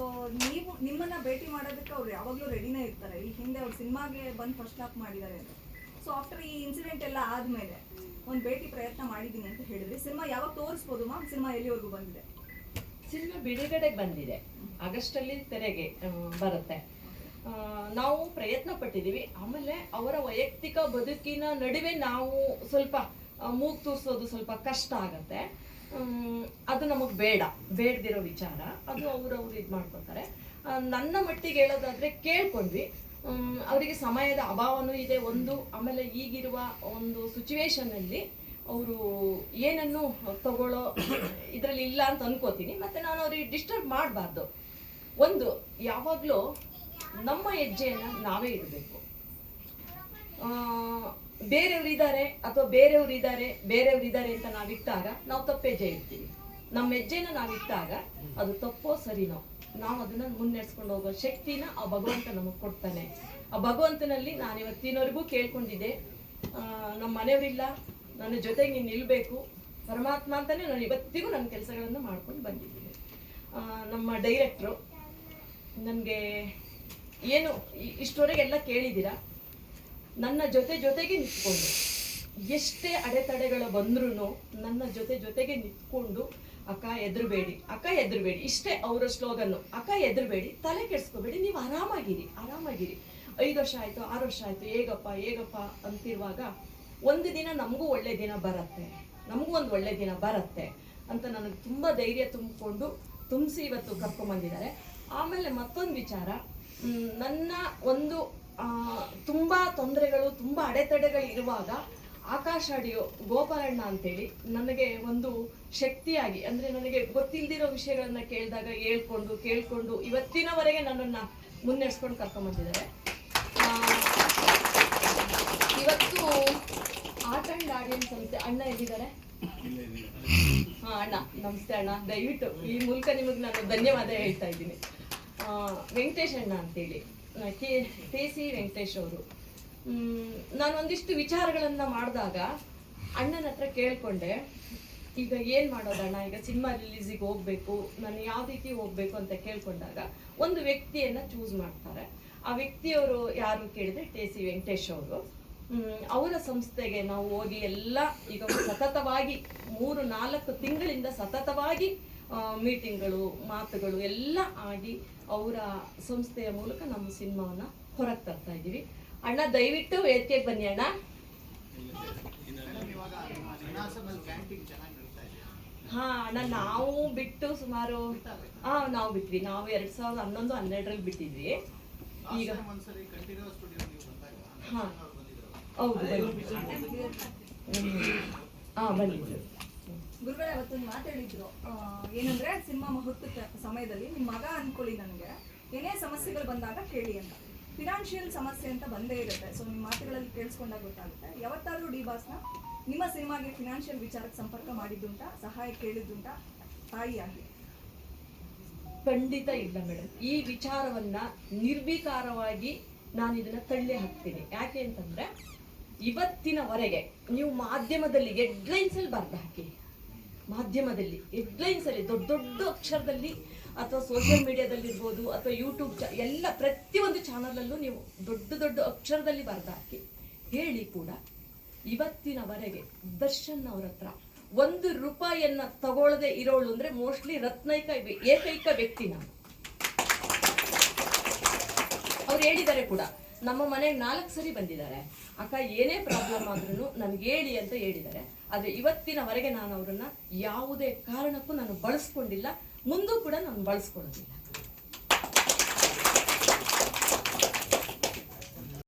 So ನೀವು ನಿಮ್ಮನ್ನ ಭೇಟಿ ಮಾಡೋದಕ್ಕೆ ಅವ್ರು ಯಾವಾಗಲೂ ರೆಡಿನೇ ಇರ್ತಾರೆ. ಈ ಹಿಂದೆ ಅವ್ರು ಸಿನಿಮಾಗೆ ಬಂದು ಫಸ್ಟ್ ಸ್ಟಾಪ್ ಮಾಡಿದ್ದಾರೆ ಅಂತ. ಸೊ ಆಫ್ಟರ್ ಈ ಇನ್ಸಿಡೆಂಟ್ ಎಲ್ಲ ಆದಮೇಲೆ ಒಂದು ಭೇಟಿ ಪ್ರಯತ್ನ ಮಾಡಿದ್ದೀನಿ ಅಂತ ಹೇಳಿದ್ರೆ, ಸಿನಿಮಾ ಯಾವಾಗ ತೋರಿಸ್ಬೋದು ಮ್ಯಾಮ್ ಸಿನಿಮಾ ಎಲ್ಲಿವರೆಗೂ ಬಂದಿದೆ? ಸಿನಿಮಾ ಬಿಡುಗಡೆಗೆ ಬಂದಿದೆ. ಆಗಸ್ಟ್ ಅಲ್ಲಿ ತೆರೆಗೆ ಬರುತ್ತೆ. ನಾವು ಪ್ರಯತ್ನ ಪಟ್ಟಿದ್ದೀವಿ. ಆಮೇಲೆ ಅವರ ವೈಯಕ್ತಿಕ ಬದುಕಿನ ನಡುವೆ ನಾವು ಸ್ವಲ್ಪ ಮೂಗ್ ತೂರಿಸೋದು ಸ್ವಲ್ಪ ಕಷ್ಟ ಆಗತ್ತೆ. ಅದು ನಮಗೆ ಬೇಡ, ಬೇಡದಿರೋ ವಿಚಾರ. ಅದು ಅವ್ರವ್ರು ಇದು ಮಾಡ್ಕೊತಾರೆ ನನ್ನ ಮಟ್ಟಿಗೆ ಹೇಳೋದಾದ್ರೆ ಕೇಳ್ಕೊಂಡ್ವಿ. ಅವರಿಗೆ ಸಮಯದ ಅಭಾವನೂ ಇದೆ. ಒಂದು, ಆಮೇಲೆ ಈಗಿರುವ ಒಂದು ಸಿಚುವೇಶನಲ್ಲಿ ಅವರು ಏನನ್ನು ತಗೊಳ್ಳೋ ಇದರಲ್ಲಿ ಇಲ್ಲ ಅಂತ ಅನ್ಕೋತೀನಿ. ಮತ್ತೆ ನಾನು ಅವ್ರಿಗೆ ಡಿಸ್ಟರ್ಬ್ ಮಾಡಬಾರ್ದು. ಒಂದು, ಯಾವಾಗಲೂ ನಮ್ಮ ಹೆಜ್ಜೆಯನ್ನು ನಾವೇ ಇಡಬೇಕು. ಬೇರೆಯವ್ರು ಇದ್ದಾರೆ ಅಥವಾ ಬೇರೆಯವ್ರು ಇದ್ದಾರೆ ಬೇರೆಯವ್ರು ಇದ್ದಾರೆ ಅಂತ ನಾವು ಇಟ್ಟಾಗ ನಾವು ತಪ್ಪೇ ಹೆಜ್ಜೆ ಇರ್ತೀವಿ ನಮ್ಮ ಹೆಜ್ಜೆನ ನಾವು ಇಟ್ಟಾಗ ಅದು ತಪ್ಪೋ ಸರಿನೋ ನಾವು ಅದನ್ನ ಮುನ್ನಡೆಸ್ಕೊಂಡು ಹೋಗೋ ಶಕ್ತಿನ ಆ ಭಗವಂತ ನಮಗೆ ಕೊಡ್ತಾನೆ. ಆ ಭಗವಂತನಲ್ಲಿ ನಾನು ಇವತ್ತಿನವರೆಗೂ ಕೇಳ್ಕೊಂಡಿದ್ದೆ ನಮ್ಮ ಮನೆಯವರಿಲ್ಲ, ನನ್ನ ಜೊತೆಗೆ ನೀನು ನಿಲ್ಬೇಕು, ಪರಮಾತ್ಮ ಅಂತಾನೆ ನಾನು ಇವತ್ತಿಗೂ ನನ್ನ ಕೆಲಸಗಳನ್ನು ಮಾಡ್ಕೊಂಡು ಬಂದಿದ್ದೀನಿ. ನಮ್ಮ ಡೈರೆಕ್ಟ್ರು, ನನಗೆ ಏನು ಇಷ್ಟವರೆಗೆಲ್ಲ ಕೇಳಿದ್ದೀರಾ? ನನ್ನ ಜೊತೆ ಜೊತೆಗೆ ನಿಂತ್ಕೊಂಡು, ಎಷ್ಟೇ ಅಡೆತಡೆಗಳು ಬಂದ್ರೂ ನನ್ನ ಜೊತೆ ಜೊತೆಗೆ ನಿಂತ್ಕೊಂಡು, ಅಕ್ಕ, ಎದ್ರಬೇಡಿ, ಅಕ್ಕ, ಎದುರುಬೇಡಿ. ಇಷ್ಟೇ ಅವರ ಸ್ಲೋಗನ್ನು, ಅಕ್ಕ, ಎದುರುಬೇಡಿ, ತಲೆ ಕೆಡಿಸ್ಕೋಬೇಡಿ, ನೀವು ಆರಾಮಾಗಿರಿ ಆರಾಮಾಗಿರಿ. ಐದು ವರ್ಷ ಆಯ್ತು, ಆರು ವರ್ಷ ಆಯ್ತು, ಹೇಗಪ್ಪ ಹೇಗಪ್ಪ? ಅಂತಿರುವಾಗ, ಒಂದು ದಿನ ನಮಗೂ ಒಳ್ಳೆ ದಿನ ಬರುತ್ತೆ, ನಮಗೂ ಒಂದು ಒಳ್ಳೆ ದಿನ ಬರುತ್ತೆ ಅಂತ ನನಗೆ ತುಂಬ ಧೈರ್ಯ ತುಂಬಿಕೊಂಡು ತುಂಬಿಸಿ ಇವತ್ತು ಕರ್ಕೊಂಬಂದಿದ್ದಾರೆ ಆಮೇಲೆ ಮತ್ತೊಂದು ವಿಚಾರ ನನ್ನ ಒಂದು ತುಂಬಾ ತೊಂದರೆಗಳು ತುಂಬಾ ಅಡೆತಡೆಗಳು ಇರುವಾಗ ಆಕಾಶ ಅಡಿಯೋ ಗೋಪಾಲಣ್ಣ ಅಂತೇಳಿ ನನಗೆ ಒಂದು ಶಕ್ತಿಯಾಗಿ ಅಂದ್ರೆ ನನಗೆ ಗೊತ್ತಿಲ್ದಿರೋ ವಿಷಯಗಳನ್ನ ಕೇಳಿದಾಗ ಹೇಳ್ಕೊಂಡು ಕೇಳ್ಕೊಂಡು ಇವತ್ತಿನವರೆಗೆ ನನ್ನನ್ನ ಮುನ್ನಡೆಸ್ಕೊಂಡು ಕರ್ಕೊಂಬಂದಿದ್ದಾರೆ ಇವತ್ತು ಆರ್ಟ್ ಅಂಡ್ ಆಡಿಯನ್ಸ್ ಅಂತ ಅಣ್ಣ ಎಲ್ಲಿದ್ದಾರೆ? ಹಾ ಅಣ್ಣ ನಮಸ್ತೆ ಅಣ್ಣ. ದಯವಿಟ್ಟು ಈ ಮೂಲಕ ನಿಮಗೆ ನಾನು ಧನ್ಯವಾದ ಹೇಳ್ತಾ ಇದ್ದೀನಿ. ವೆಂಕಟೇಶ್ ಅಣ್ಣ ಅಂತೇಳಿ. ಕೆ ಕೆ ಸಿ ವೆಂಕಟೇಶ್ ಅವರು. ನಾನು ಒಂದಿಷ್ಟು ವಿಚಾರಗಳನ್ನು ಮಾಡಿದಾಗ ಅಣ್ಣನ ಹತ್ರ ಕೇಳಿಕೊಂಡೆ. ಈಗ ಏನು ಮಾಡೋದಣ್ಣ ಈಗ ಸಿನಿಮಾ ರಿಲೀಸಿಗೆ ಹೋಗಬೇಕು, ನಾನು ಯಾವ ರೀತಿ ಹೋಗ್ಬೇಕು ಅಂತ ಕೇಳಿಕೊಂಡಾಗ ಒಂದು ವ್ಯಕ್ತಿಯನ್ನು ಚೂಸ್ ಮಾಡ್ತಾರೆ. ಆ ವ್ಯಕ್ತಿಯವರು ಯಾರು ಕೇಳಿದ್ರೆ ಟೆ ಸಿ ವೆಂಕಟೇಶ್ ಅವರು. ಅವರ ಸಂಸ್ಥೆಗೆ ನಾವು ಹೋಗಿ ಎಲ್ಲ ಈಗ ಸತತವಾಗಿ ಮೂರು ನಾಲ್ಕು ತಿಂಗಳಿಂದ ಸತತವಾಗಿ ಮೀಟಿಂಗ್ಗಳು ಮಾತುಗಳು ಎಲ್ಲ ಆಗಿ ಅವರ ಸಂಸ್ಥೆಯ ಮೂಲಕ ನಮ್ಮ ಸಿನಿಮಾವನ್ನ ಹೊರಗೆ ತರ್ತಾ ಇದ್ದೀವಿ. ಅಣ್ಣ, ದಯವಿಟ್ಟು ವೇದಿಕೆಗೆ ಬನ್ನಿ ಅಣ್ಣ. ಹಾ, ಅಣ್ಣ, ನಾವು ಬಿಟ್ಟು ಸುಮಾರು, ಹಾ, ನಾವು ಬಿಟ್ವಿ. ನಾವು ಎರಡ್ ಸಾವಿರದ ಹನ್ನೊಂದು, ಹನ್ನೆರಡರಲ್ಲಿ ಬಿಟ್ಟಿದ್ವಿ. ಈಗ ಹಾ. ಹೌದು, ಬನ್ನಿ. ಹಾ ಬಂದಿದ್ರು ಗುರುಗಳೇ ಅವತ್ತೊಂದು ಮಾತಾಡಿದ್ರು ಏನಂದ್ರೆ ಸಿನಿಮಾ ಮುಹೂರ್ತದ ಸಮಯದಲ್ಲಿ ನಿಮ್ಮ ಮಗ ಅನ್ಕೊಳ್ಳಿ ನನಗೆ. ಏನೇ ಸಮಸ್ಯೆಗಳು ಬಂದಾಗ ಕೇಳಿ ಅಂತ. ಫಿನಾನ್ಷಿಯಲ್ ಸಮಸ್ಯೆ ಅಂತ ಬಂದೇ ಇರುತ್ತೆ. ಸೊ ನಿಮ್ಮ ಮಾತುಗಳಲ್ಲಿ ಕೇಳಿಸ್ಕೊಂಡಾಗ ಗೊತ್ತಾಗುತ್ತೆ. ಯಾವತ್ತಾದ್ರೂ ಡಿ ಬಾಸ್ನ ನಿಮ್ಮ ಸಿನಿಮಾಗೆ ಫಿನಾನ್ಷಿಯಲ್ ವಿಚಾರಕ್ಕೆ ಸಂಪರ್ಕ ಮಾಡಿದ್ದುಂಟ? ಸಹಾಯ ಕೇಳಿದ್ದುಂಟ? ತಾಯಿಯಾಗಿ ಖಂಡಿತ ಇಲ್ಲ ಮೇಡಮ್ ಈ ವಿಚಾರವನ್ನ ನಿರ್ವಿಕಾರವಾಗಿ ನಾನು ಇದನ್ನ ತಳ್ಳಿ ಹಾಕ್ತೀನಿ. ಯಾಕೆ ಅಂತಂದ್ರೆ ಇವತ್ತಿನವರೆಗೆ ನೀವು ಮಾಧ್ಯಮದಲ್ಲಿ ಹೆಡ್ಲೈನ್ಸ್ ಅಲ್ಲಿ ಬರ್ದು ಹಾಕಿ. ಮಾಧ್ಯಮದಲ್ಲಿ ಹೆಡ್ಲೈನ್ಸ್ ಅಲ್ಲಿ, ದೊಡ್ಡ ದೊಡ್ಡ ಅಕ್ಷರದಲ್ಲಿ ಅಥವಾ ಸೋಷಿಯಲ್ ಮೀಡಿಯಾದಲ್ಲಿ ಇರ್ಬೋದು ಅಥವಾ ಯೂಟ್ಯೂಬ್ ಚ, ಎಲ್ಲ ಪ್ರತಿಯೊಂದು ಚಾನಲಲ್ಲೂ ನೀವು ದೊಡ್ಡ ದೊಡ್ಡ ಅಕ್ಷರದಲ್ಲಿ ಬರ್ದು ಹೇಳಿ ಕೂಡ ಇವತ್ತಿನವರೆಗೆ ದರ್ಶನ್ ಅವ್ರ ಹತ್ರ ಒಂದು ರೂಪಾಯಿಯನ್ನ ತಗೊಳ್ಳದೆ ಇರೋಳು ಅಂದ್ರೆ ಮೋಸ್ಟ್ಲಿ ರತ್ನೈಕ ಏಕೈಕ ವ್ಯಕ್ತಿ ನಾನು. ಅವ್ರು ಹೇಳಿದ್ದಾರೆ ಕೂಡ ನಮ್ಮ ಮನೆಗೆ ನಾಲ್ಕು ಸರಿ ಬಂದಿದ್ದಾರೆ. ಅಕ್ಕ, ಏನೇ ಪ್ರಾಬ್ಲಮ್ ಆದ್ರೂ ನನಗೆ ಹೇಳಿ ಅಂತ ಹೇಳಿದ್ದಾರೆ. ಆದ್ರೆ ಇವತ್ತಿನವರೆಗೆ ನಾನು ಅವರನ್ನು ಯಾವುದೇ ಕಾರಣಕ್ಕೂ ನಾನು ಬಳಸ್ಕೊಂಡಿಲ್ಲ. ಮುಂದೂ ಕೂಡ ನಾನು ಬಳಸ್ಕೊಳ್ಳೋದಿಲ್ಲ.